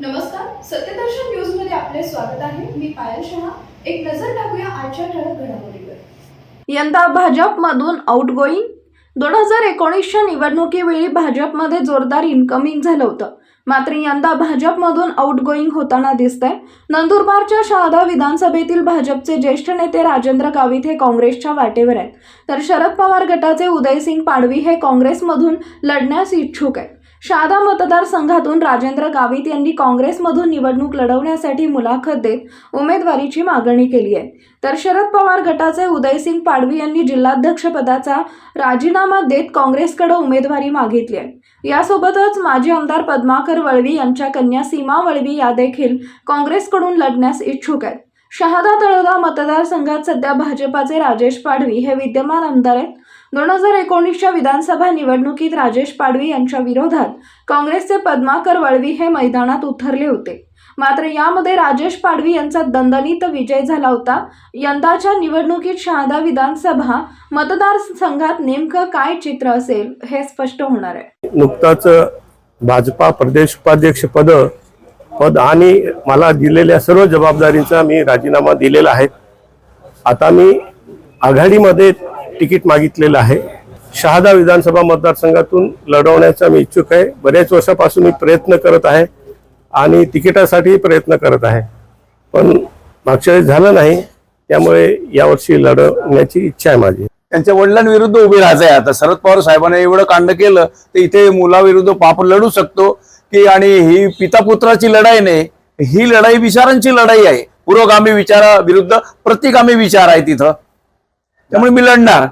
नमस्कार सत्यदर्शन न्यूजमध्ये आपले स्वागत आहे. मी पायल शहा. एक नजर टाकूया आजच्या ठळक घडामोडीवर. यंदा भाजपमधून आउटगोईंग दोन हजार एकोणीसच्या निवडणुकीवेळी भाजपमध्ये जोरदार इन्कमिंग झालं होतं. मात्र यंदा भाजपमधून आउटगोईंग होताना दिसतंय. नंदुरबारच्या शहादा विधानसभेतील भाजपचे ज्येष्ठ नेते राजेंद्र गावित हे काँग्रेसच्या वाटेवर आहेत. तर शरद पवार गटाचे उदयसिंग पाडवी हे काँग्रेसमधून लढण्यास इच्छुक आहेत. शहादा मतदारसंघातून राजेंद्र गावित यांनी काँग्रेसमधून निवडणूक लढवण्यासाठी मुलाखत देत उमेदवारीची मागणी केली आहे. तर शरद पवार गटाचे उदयसिंग पाडवी यांनी जिल्हाध्यक्षपदाचा राजीनामा देत काँग्रेसकडे उमेदवारी मागितली आहे. यासोबतच माजी आमदार पद्माकर वळवी यांच्या कन्या सीमा वळवी या देखील काँग्रेसकडून लढण्यास इच्छुक आहेत. शहादा तळोदा मतदारसंघात सध्या भाजपाचे राजेश पाडवी हे विद्यमान आमदार आहेत. दोन हजार एकोणीसच्या विधानसभा निवडणुकीत राजेश पाडवी यांच्या विरोधात काँग्रेसचे पद्माकर वळवी हे मैदानात उतरले होते. मात्र यामध्ये राजेश पाडवी यांचा दणदणीत विजय झाला होता. यंदाच्या निवडणुकीत शहादा विधानसभा मतदारसंघात नेमकं काय चित्र असेल हे स्पष्ट होणार आहे. नुकताच भाजपा प्रदेश उपाध्यक्ष पद पद आणि मला दिलेल्या सर्व जबाबदारींचा मी राजीनामा दिलेला आहे. आता मी आघाडीमध्ये तिकीट मागितलेलं आहे. शहादा विधानसभा मतदारसंघातून लढवण्याचा मी इच्छुक आहे. बऱ्याच वर्षापासून मी प्रयत्न करत आहे आणि तिकिटासाठी प्रयत्न करत आहे. पण मागच्या वेळेस झालं नाही त्यामुळे यावर्षी लढवण्याची इच्छा आहे माझी. त्यांच्या वडिलांविरुद्ध उभे राहायचं आहे आता. शरद पवार साहेबांनी एवढं कांड केलं तर इथे मुलाविरुद्ध पाप लढू शकतो की आणि ही पिता पुत्राची लढाई नाही ही लढाई विचारांची लढाई आहे. पुरोगामी विचारा विरुद्ध प्रतिगामी विचार आहे तिथं. त्यामुळे मी लढणार.